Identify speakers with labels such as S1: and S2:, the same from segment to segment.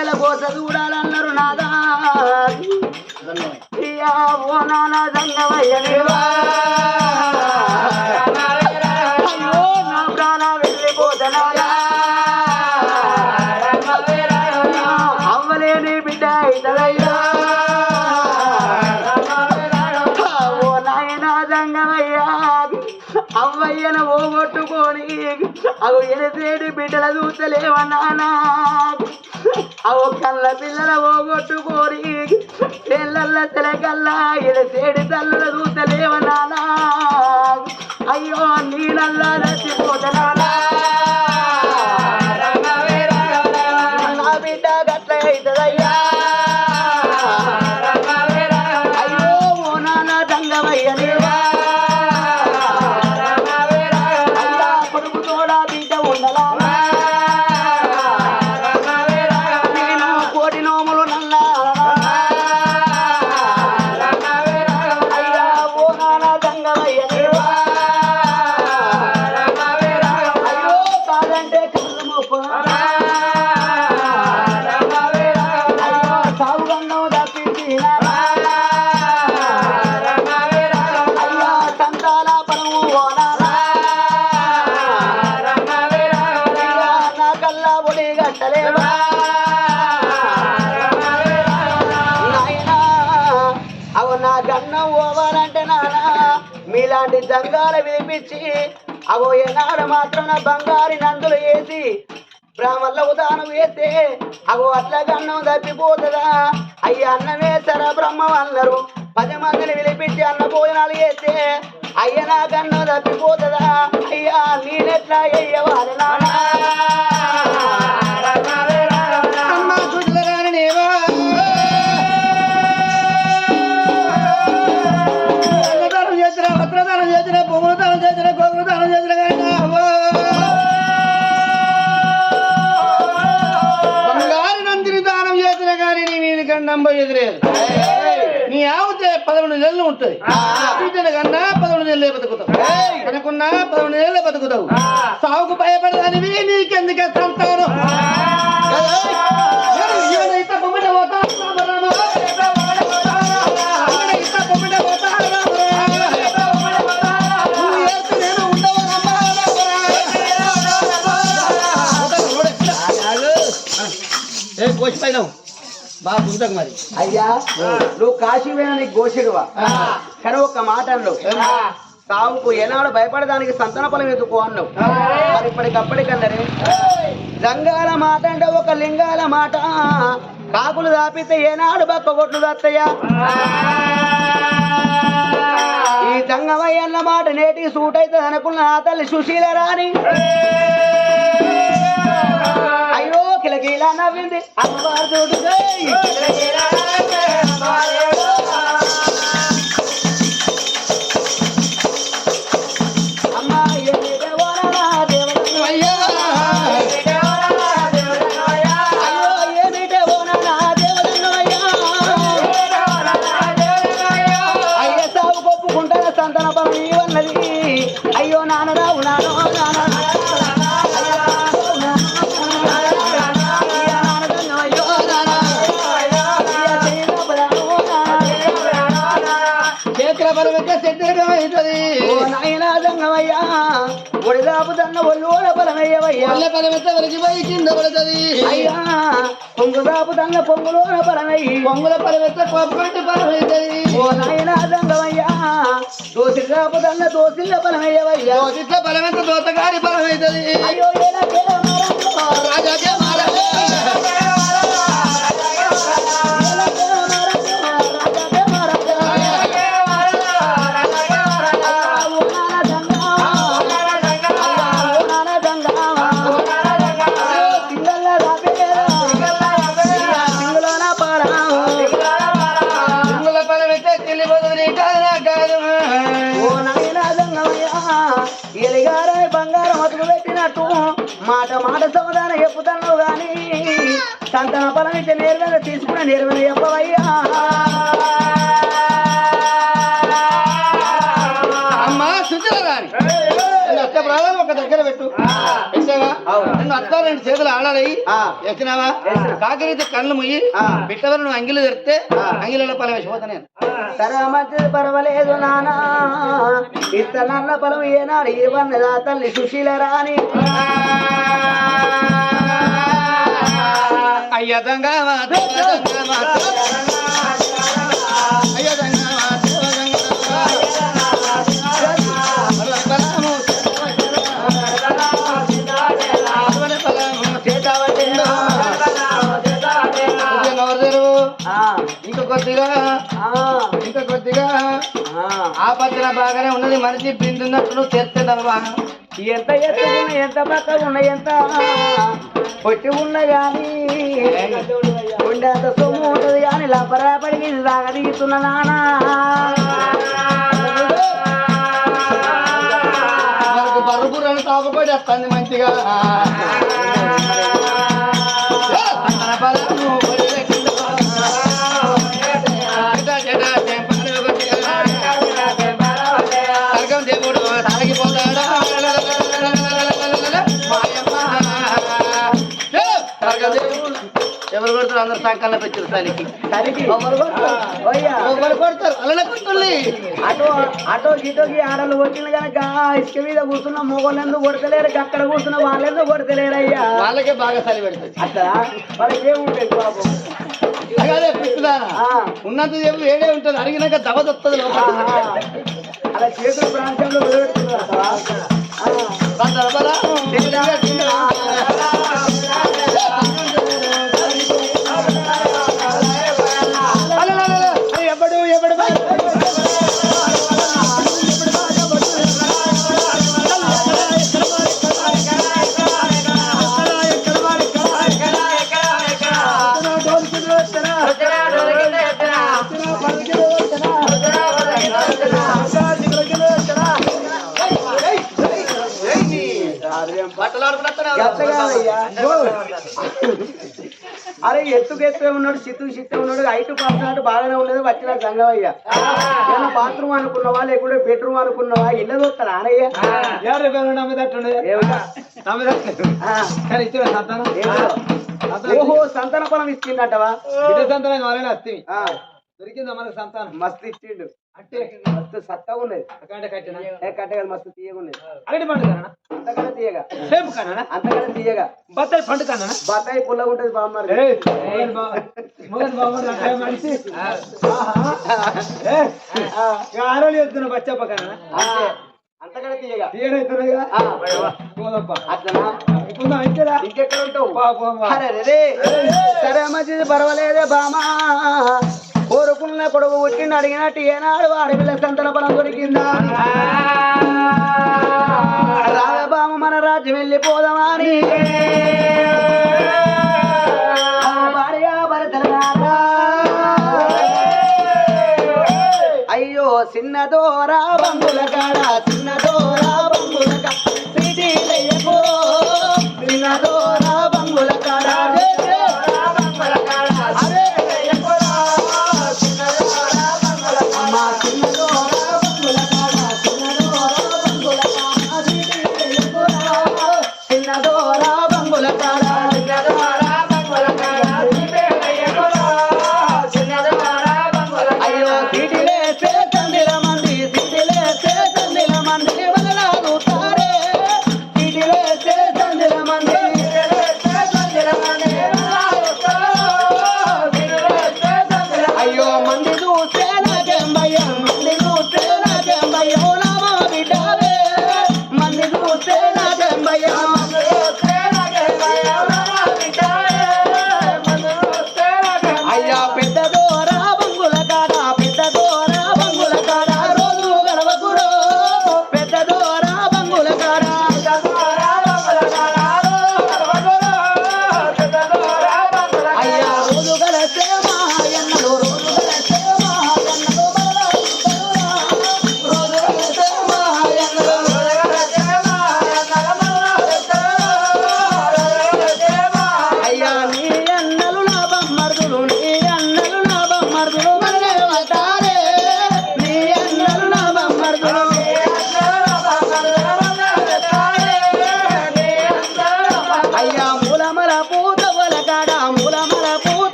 S1: గల కోస చూడాలన్నారు నాదా. ఓ నానా దంగమయ్యనివా అయ్యో అవ్వలేని ఓ నాయనా అవ్వయ్యన ఓగొట్టుకొని అవు ఎనసేడు బిడ్డల చూస్తలేవన్నానా అవు కళ్ళ పిల్లల ఓగొట్టుకొని తెల్లల్ల తెలకల్లా సేడి తల్లుల దూతలేవనా అయ్యో నీళ్ళల్లా నచ్చిపోతనానా అవో ఏనాడు మాత్రం నా బంగారి నందులు వేసి బ్రాహ్మణుల ఉదాహరణ వేస్తే అగో అట్లా గన్నం తప్పిపోతుందా? అయ్యా అన్నం బ్రహ్మ అన్నారు పది మందిని విలిపించి అన్న భోజనాలు చేస్తే అయ్య నా గన్నం తప్పిపోతుందా? అయ్యా నేనెట్లా అయ్యవాలి నానా
S2: పోయేది లేదు నీ ఆవుతే పదకొండు నెలలు ఉంటుంది కన్నా పదకొండు నెలలే బతుకుతావు కనుకున్నా పదకొండు నెలలే బతుకుతావు సాగుకు భయపడదానివి నీకెందుకే సంతానం ఎవరైతే పొమ్మట పోతా బాగా పుస్తకం మరి
S1: అయ్యా నువ్వు కాశీ పోయినా నీకు గోషిడువా కానీ ఒక మాట అన్నావు. సాగుకు ఏనాడు భయపడడానికి సంతాన ఫలం ఎత్తుకో అన్నావు? మరి ఇప్పటికప్పటికన్నరే? జంగాల మాట అంటే ఒక లింగాల మాట. కాకులు దాపితే ఏనాడు బక్క కొట్లు దత్తయ్యా ఈ జంగమయ్య అన్న మాట నేటికి సూట్ అవుతుంది అనుకున్న ఆ తల్లి సుశీల అయ్యో కిలకిలా నవ్వింది. అమ్మవారు చూడు. ఒడిదాపు తన్న ఒళ్ళోన బలమయ్యవయ్యా
S2: వల్ల బలమిత వలికి పోయి కింద పడుతుంది.
S1: అయ్యా పొంగుదాపు తన్న పొంగులోన బలమయ్యి
S2: పొంగుల బలమిత కొప్పటి బలమవుతుంది
S1: ఓ నాయనా దంగమయ్యా దోసిదాపు తన్న దోసిల్ల బలమయ్యవయ్యా
S2: బలమిత దోతగారి బలమవుతుంది
S1: అయ్యో.
S2: రాజాకే మారదు.
S1: సంతాన ఇచ్చే నేర్వేద తీసుకున్న నేర్వేద చెప్పవయ్యా
S2: అమ్మా అత్త ప్రాణాలు ఒక దగ్గర పెట్టు. అత్తా రెండు చేతులు ఆడాలి. ఎక్కినావా. కాకరైతే కళ్ళు ముయ్యి. బిట్టవరు నువ్వు అంగిలు తెరిస్తే
S1: ఆ.
S2: అంగిలలో పని వేసిపోతా నేను.
S1: సరే మంచిది పర్వాలేదు నానా. ఇత్తనన్న పొలం ఏనాడు ఇవన్నదా తల్లి సుశీల రాని
S2: అయ్య దంగమా అయ్య దంగమా
S1: ఆ,
S2: ఇంకా కొద్దిగా
S1: ఆ,
S2: ఇంకా కొద్దిగా
S1: ఆ.
S2: బాగానే ఉన్నది మనిషి బిందున్నట్టు నువ్వు బాగా
S1: ఎంత ఎత్తు ఎత్తుకున్న ఎంత పక్క ఉన్న ఎంత? పొట్టి ఉన్న కానీ ఉండేంత సొమ్ము ఉంటుంది కానీ లపరాపడికి సాగదీస్తున్న నానా.
S2: మనకు బర్రుబుర్రని తాపకొడి వస్తుంది మంచిగా. కొడతారు అందరు సంకల్న పెట్టారు తల్లికి ఎవరు కొడతారు? అలా కొట్టుల్లి
S1: అటో అటో ఇటోకి ఆడలు వచ్చిన కనుక ఇసుక మీద కూర్చున్న మొగోళ్ళు ఎందుకు కొడతలేరు? అక్కడ కూర్చున్న వాళ్ళు ఎందుకు కొడతలేరు అయ్యా?
S2: వాళ్ళకే బాగా చలి పెడుతుంది.
S1: అట్లా? వాళ్ళకి ఏముంటాయి పాపం?
S2: ఉన్నంత చెప్పు ఏడే ఉంటుంది అడిగినాక దవదొస్తుంది.
S1: అలా చేతుల ప్రాంతంలో అరే ఎత్తుకు ఎత్తుగా ఉన్నాడు చిత్తుకు చిత్తే ఉన్నాడు ఐటు పాసినట్టు బాగానే ఉండేది వచ్చిన సంగమయ్య ఏమన్నా బాత్రూమ్ అనుకున్నావా లేకుంటే బెడ్రూమ్ అనుకున్నావా? ఇల్లు చూస్తాడా అనయ్య ఏమిటో? ఓహో సంతాన పొలం ఇచ్చిండటవా ఆ,
S3: దొరికిందా మనకు సంతానం?
S1: మస్తు ఇచ్చిండు.
S3: అంటే
S1: మస్తు సత్తగా ఉన్నది.
S3: అక్కడ కట్టిన?
S1: ఏ కట్టగా మస్తు తీయగా ఉన్నది.
S3: అరటి పండు కన్నా
S1: అంతకన్నా తీయగా.
S3: సేపు కన్నా?
S1: అంతకన్నా తీయగా.
S3: బత్తాయి పండు కన్నా?
S1: బత్తాయి పుల్లగా ఉంటది బామ్మారి
S3: ఆరోలు చెప్తున్నా బచ్చప్ప కన్నా?
S1: అంతే అంతకన్నా తీయగా.
S3: తీయనైతున్నాయిగా
S1: అట్లనా? ఇంకెక్కడ ఉంటావు? సరే మంచిది పర్వాలేదే బామా కోరుకున్న కొడుకు పుట్టిన అడిగినట్టు ఏనాడు ఆడపిల్ల సంతన బలం దొరికిందా రాగబామ మన రాజ్యం వెళ్ళిపోదామని అని. అయ్యో చిన్నదోరా బంగుల కాడ.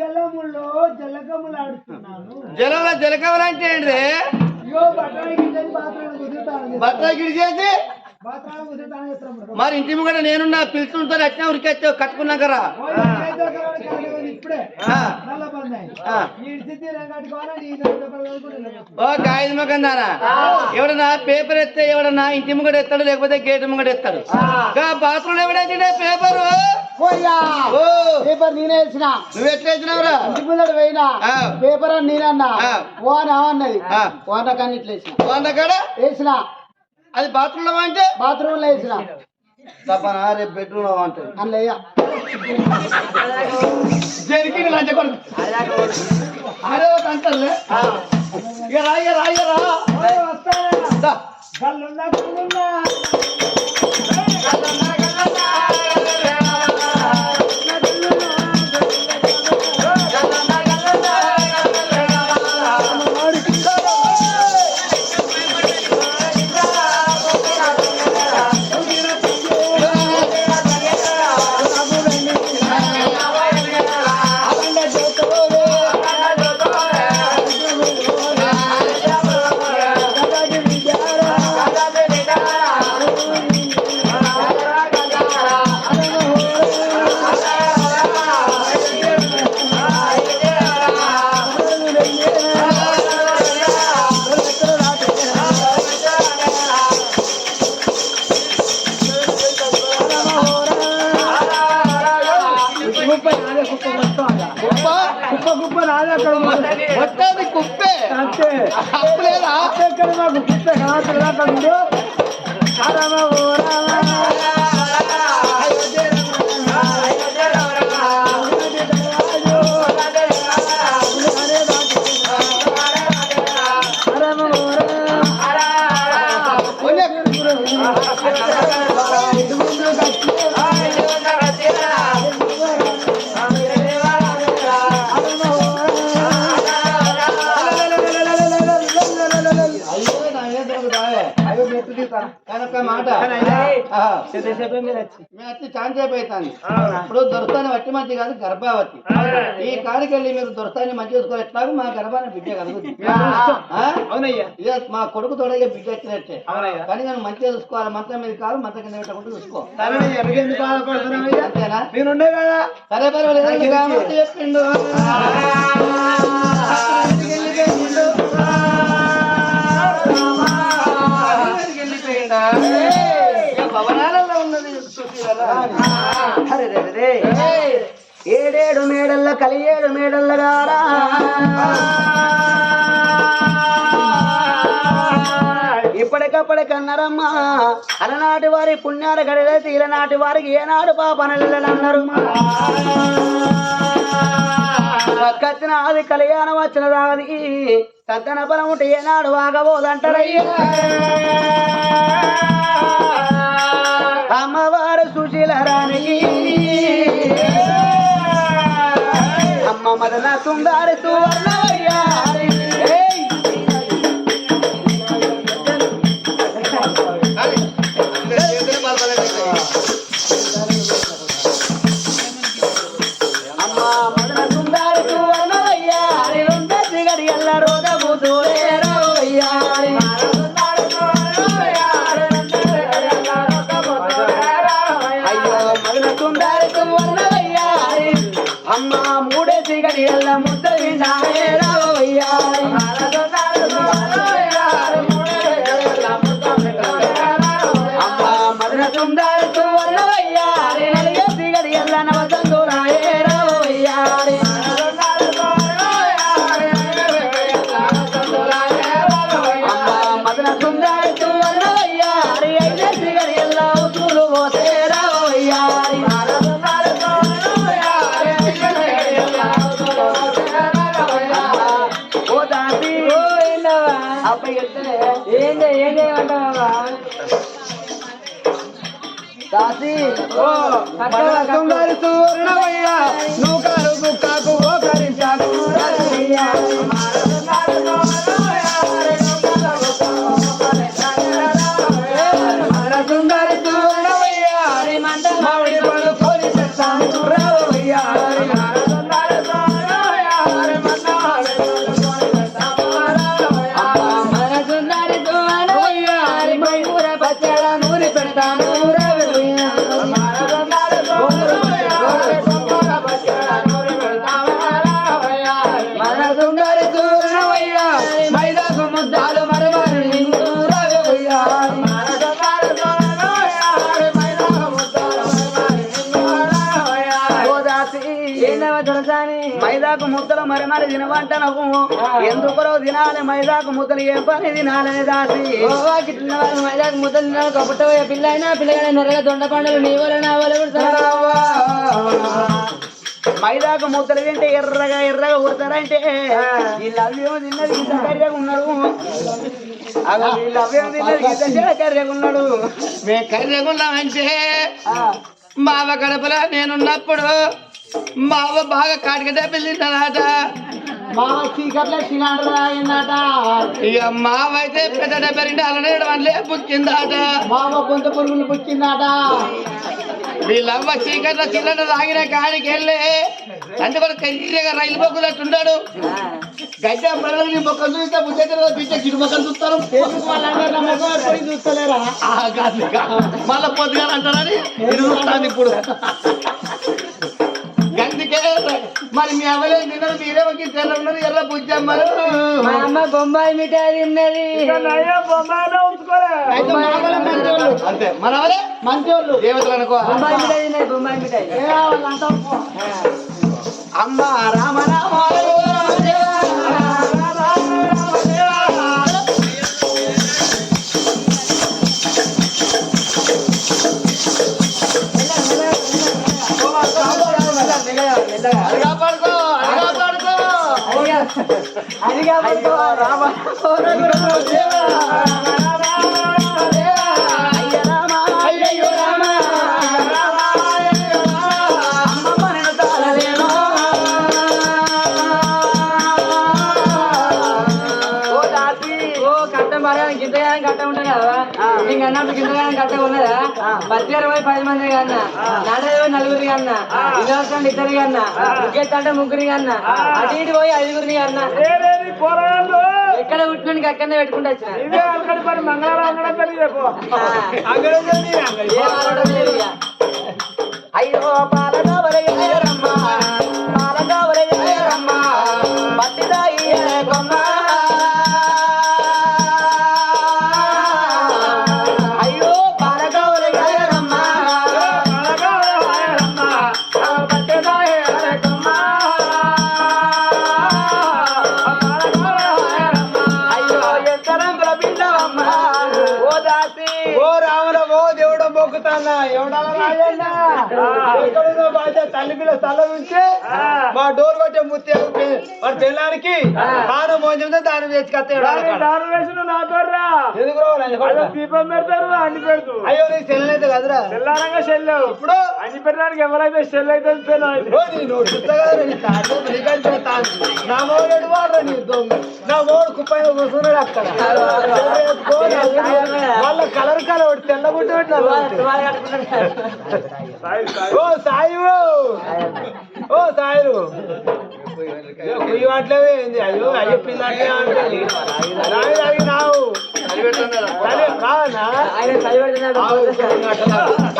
S3: జలములో జలకములు
S2: జలంలో జలకవలంటే ఏంటి
S3: అయ్యో బట్టలు గిట్టని బాత్రూమ్ కుదురుతాను
S2: బట్టలు గిడి చేసి
S3: బాత్రూమ్ కుదురుతాను చెప్తాను
S2: మరి ఇంటి ముంగట నేనున్నా పిలుచుంతో వచ్చినా ఉరికొచ్చావు కట్టుకున్నాకరా? ఓ మొకందానా ఎవడన్నా పేపర్ ఎత్తే ఎవడన్నా ఇంటి ముంగట ఎత్తాడు లేకపోతే గేట్ ముంగట ఎత్తాడు? బాత్రూమ్ ఎవడైతే పేపర్?
S1: పేపర్ నేనే వేసిన.
S2: నువ్వు ఎట్లా వేసినావురా?
S1: ఇంటి ముందర పోయినా. పేపర్ అని నేనన్నా. ఓన్ అన్నది. ఓన కానీ ఇట్లా వేసిన.
S2: వంద కాడ?
S1: వేసిన.
S2: అది బాత్రూమ్లో అంటే
S1: బాత్రూమ్లో వేసిన.
S2: తప్పనా రేపు బెడ్రూమ్లో అంటది
S1: అందులో
S2: జరిగి లంచ కొడుకు? అరే ఒక అంటారులే ఇక రా ఇక రా ఇక రా.
S3: కుప్ప నాదే అక్కడ.
S2: మొత్తానికి. కుప్పే?
S3: అంతే.
S2: అప్పు లేదా
S3: ఎక్కడ మాకు కుప్ప కావాలి అక్కడ రామ రామ.
S2: మాట అయిపోతాను ఇప్పుడు దొరసాని వట్టి మంచి కాదు గర్భావతి. ఈ కాడికి వెళ్ళి మీరు దొరసాన్ని మంచి చూసుకోవాలి. ఎట్లాగో మా గర్భాన్ని బిడ్డ కలుగుతుంది. మా కొడుకు తోడగా బిడ్డ వచ్చినట్టే. కానీ నేను మంచిగా చూసుకోవాలి. మంచం మీద కాదు మంచం కింద పెట్టకుండా చూసుకో.
S3: సరే
S2: పర్వాలేదు. చెప్పిండు.
S1: అరే రే రే ఏడేడు మేడల్ల కలియేడు మేడల్ల గారా. ఇప్పటికప్పటి కన్నారమ్మా అలనాటి వారి పుణ్యాల గడిలైతే ఈలనాటి వారికి ఏనాడు పాపనల్లన్నారు కత్తిన అది కళ్యాణం వచ్చిన దాని సద్దన బలం ఉంటే ఏనాడు వాగబోదంటారయ్యా. మదన సుందారి సువర్ణవయ్యారి దాసి.
S2: సుందరి సూర్ణవయ్యా నువ్వు కారు ముద్దలు
S1: మరి తినవంట నువ్వు ఎందుకురో తినాలి మైదాకు ముద్దలు ఏ పని తినాలి దాసి.
S3: మైదాకు ముద్దలు తిన్నాడు కప్పుతో పిల్ల అయినా పిల్లగానే నరగా దొండ పండుగలు నీ వల్ల నా వల్ల కూడా
S1: మైదాకు ముద్దలు తింటే ఎర్రగా ఎర్రగా ఉడతారంటే వీళ్ళు అవేమో తిన్నది ఇంత కర్రెగా ఉన్నాడు. వీళ్ళు తిన్నది ఇంత కర్రెగా ఉన్నాడు.
S2: కర్రెగున్నామంటే మావ గడపలో నేనున్నప్పుడు మావ బాగా కాటిక దెబ్బతిన్నాడట
S3: మా చీకట్లే అయిందట
S2: ఇక మావ అయితే పెద్ద దెబ్బతింటే అలానే వన్లే పుచ్చిందట
S3: మామ కొంత పురుగులు పుచ్చిందట
S2: వీళ్ళవ్వ చీకట్లో చిల్లర తాగిన కాడికి వెళ్ళి అందుకని కర్రెగా రైలు బొగ్గులట్టుంటాడు గడ్డ మరలని మొక్కలు చూస్తే బుద్ధి పిచ్చ గిడు మొక్కలు చూస్తారు.
S3: చూస్తలేరా.
S2: మళ్ళా పొద్దుగా అంటారని ఇప్పుడు. గందుకే మరి మీ అవ్వలే తిన్నారు మీరేమో తెల్ల ఉన్నారు ఎర్ర బుజ్జమ్మలు.
S3: మా అమ్మ బొంబాయి మిఠాయి
S1: మంచోళ్ళు.
S2: అంతే. మన అవలే దేవతలు అనుకో.
S3: బొంబాయి మిఠాయి బొంబాయి మిఠాయి.
S1: అమ్మ రామ రామ. ఓ
S3: కట్టం బాగా కట్ట ఉంటుంది కదా నీకు అన్నప్పుడు గింతగానం కట్ట ఉన్నదా పత్తి అరవై పది మంది కన్నా నలుగురి కన్నా ఇదవసరం ఇద్దరి కన్నా ముగ్గెత్త అంటే ముగ్గురి కన్నా అటు ఇటు పోయి ఐదుగురిని కన్నా ఎక్కడ పుట్టినానికి అక్కడనే పెట్టుకుంటూ వచ్చిన
S2: స్థలం ఉంటే మా డోర్ కొట్టే ముత్తే వాడి మోంజంతో దాని తెచ్చుకొస్తాడు ఎందుకు రావాలి
S4: దీపం పెడతారు అన్ని పెడతారు.
S2: అయ్యో నీ సెల్లైతే కదరా?
S4: తెల్లారంగా షెల్
S2: ఇప్పుడు?
S4: అన్ని పెట్టడానికి ఎవరైతే షెల్ అయితే
S2: నీ దొంగ. నా మోడు కుప్పైన కూర్చున్నాడు అక్కడ. వాళ్ళ కలర్ కలర్ తెల్లగుంటే ఓ సాయి ఓ సాయిలు కుయ్యి మాటలేవే ఏంది? అయ్యో అయ్యో పిల్లలే అంటుంది రాయి రాయి నావు.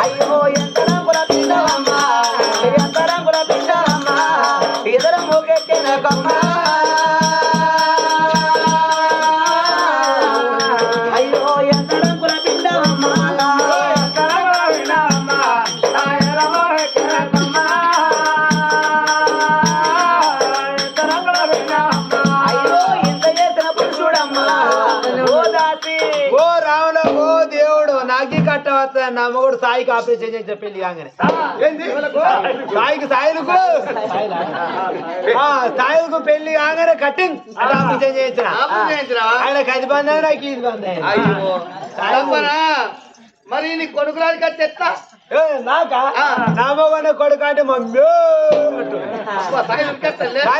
S1: అయ్యో ఎంత రంగుల బిడ్డవమ్మ ఎంత రంగుల పురుషుడమ్మా ఓ దాసి
S2: ఓ రావణ ఓ దేవుడు నాకి కట్టవ
S5: వస్తుంది నా మొగుడు సాయికి ఆపరేషన్ చేసి పెళ్ళి కాగానే. సాయికి సాయిలకు. సాయిలకు పెళ్ళి కాగానే కట్టింగ్. అది ఆపరేషన్ చేయించిన? ఆయనకి అది అయినా నాకు ఇది
S2: తప్పనా? మరి నీ కొడుకు రాజుగా చెత్త
S5: ఏ, నాకా? నా మొగనే కొడుకు అంటే మమ్మీ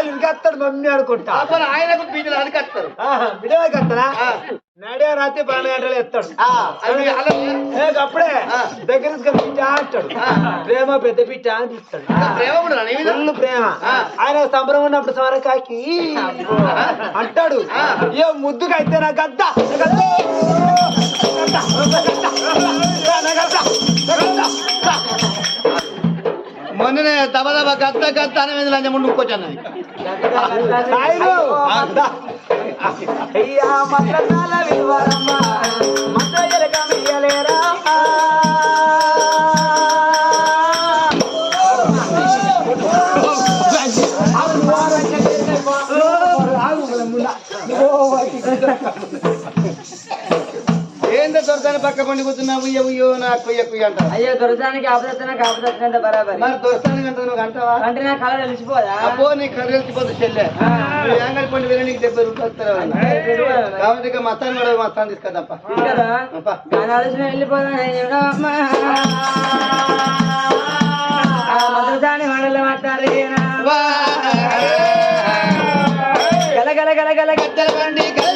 S5: ఇంకెత్తాడు మమ్మీ అనుకుంటా.
S2: ఆయనకు బీజలు అడిగేస్తారు
S5: నడియా రాత్రి పన్నెండు గంటలు ఎత్తాడు. అప్పుడే. దగ్గర అంటాడు. ప్రేమ పెద్ద పిచ్చ అని పిలుస్తాడు.
S2: ప్రేమ
S5: ఫుల్ ఆయన సంబరం ఉన్నప్పుడు సవరకాకి అంటాడు. ఏ ముద్దుగా అయితే నా గద్ద. గద్ద, గద్ద, గద్ద.
S2: మొన్ననే దబ దబ గత్త గత్త అనే మీద ఇంకొచ్చాను
S5: సాయిలు. అయ్యా
S2: ఏందో దొరసాని పక్క పండి కూర్చున్నావు ఉయ్య ఉయ్యో నా కుయ్య కుయ్య
S3: అయ్యో దొరసానికి ఆపదస్తున్నా కాపదస్తున్నంత బరాబరి.
S2: మరి దొరసాని అంటే నువ్వు అంటావా?
S3: అంటే నా కళ తెలిసిపోదా?
S2: అబ్బో నీ కర్రీ వెళ్ళిపోతే చెల్లె. ఏంగడి పండి వెళ్ళి నీకు డెబ్బై రూపాయలు కాబట్టి ఇక మస్తాన్ కూడా మస్తాన్ తీసుకదప్ప
S3: ఆలోచన వెళ్ళిపోదా? మండలం మాట్లాడేనా గల గల గల గల గల
S2: బండి గల్లు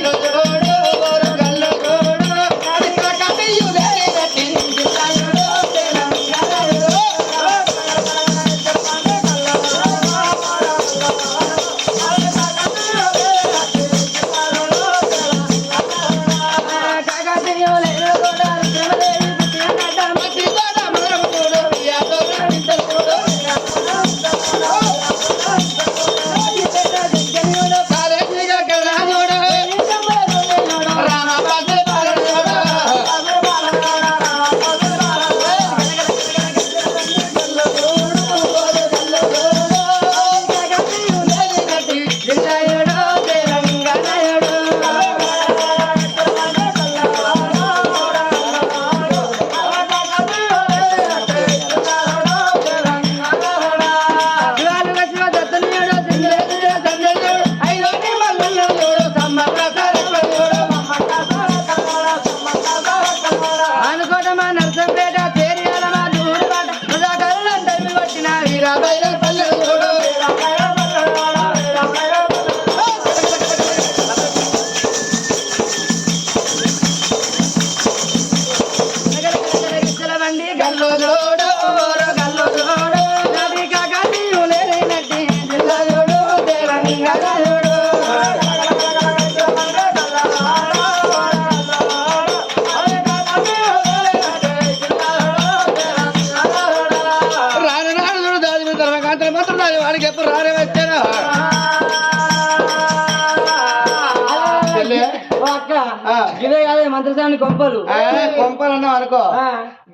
S3: ఇదే కాదు మంత్రసాని కొంపలు.
S2: ఆ, కొంపలన్నావు అనుకో.
S3: ఆ.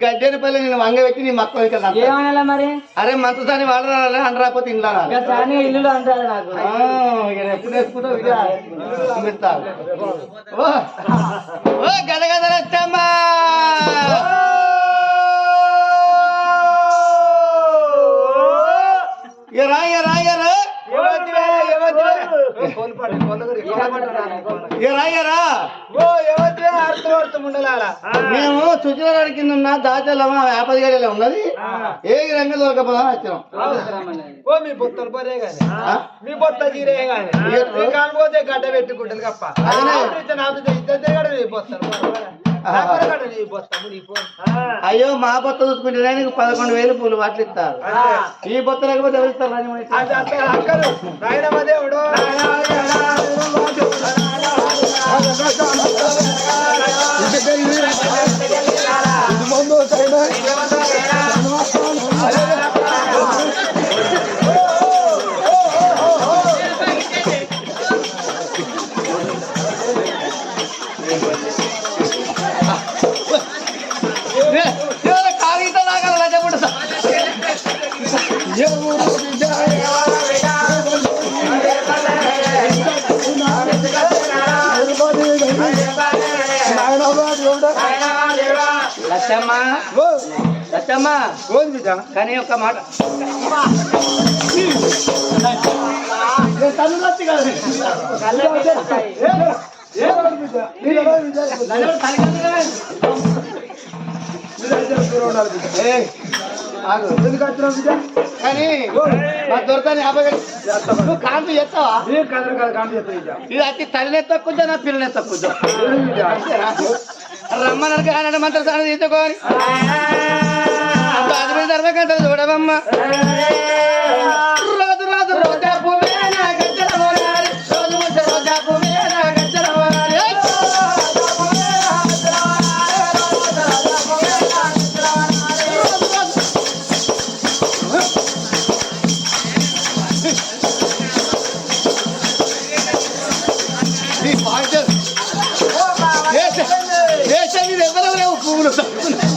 S2: గడ్డెని పల్లి నేను వంగ పెట్టి నీ మక్క ఇక్కడ
S3: ఏమనాలా మరి?
S2: అరే మంత్రసాని వాడరాలే అనరాకపోతే ఇంట్లో రాలే.
S3: ఇంకా సాని ఇల్లు అంటారు నాకు.
S2: ఎప్పుడు వేసుకుంటావు. ఓ. ఓ గదగదరచ్చమ్మా ఎరా ఎరా ఎరా
S5: ఎవరిదివే, ఎవరిదివే? ఫోన్ పట్టు, ఫోన్ దగ్గర ఫోన్ పట్టు రా, ఫోన్.
S2: ఎరా ఎరా
S5: ఓ ఎవరిదివే? అర్థం అర్థం ఉండాల
S2: మేము సుచిల కింద ఉన్న దాచలమ్మ యాపది గడిలో ఉన్నది? ఏ రంగం దొరకపోదా వచ్చాం.
S5: ఓ మీ బొత్తలు పరే గాని? మీ బొత్త జీరే గాని. మీ గడ్డ. ఆపరిస్తే నాతో ఇద్దరు నీ బొత్తలు.
S2: అయ్యో మా బొత్త చూసుకుంటే నీకు పదకొండు వేలు పూలు వాటిలు ఇస్తారు ఈ బొత్త లేకపోతే ఎవరు ఇస్తారు?
S5: అది
S3: లక్ష
S2: సత్యమ్మ సత్యమ్మ కానీ ఒక మాట కానీ దొరకని. నువ్వు కాంతి చేస్తావా ఇది అతి తల్లినే తక్కువ నా పిల్లనే తక్కువ రమ్మన్నారు కానీ మంత్రం సార్ తీసుకోని. బాధపడి ధర్మకంట చూడవమ్మ. ఎవరు లేవు పువ్వులు
S3: మన అయిపోయింది కాదు.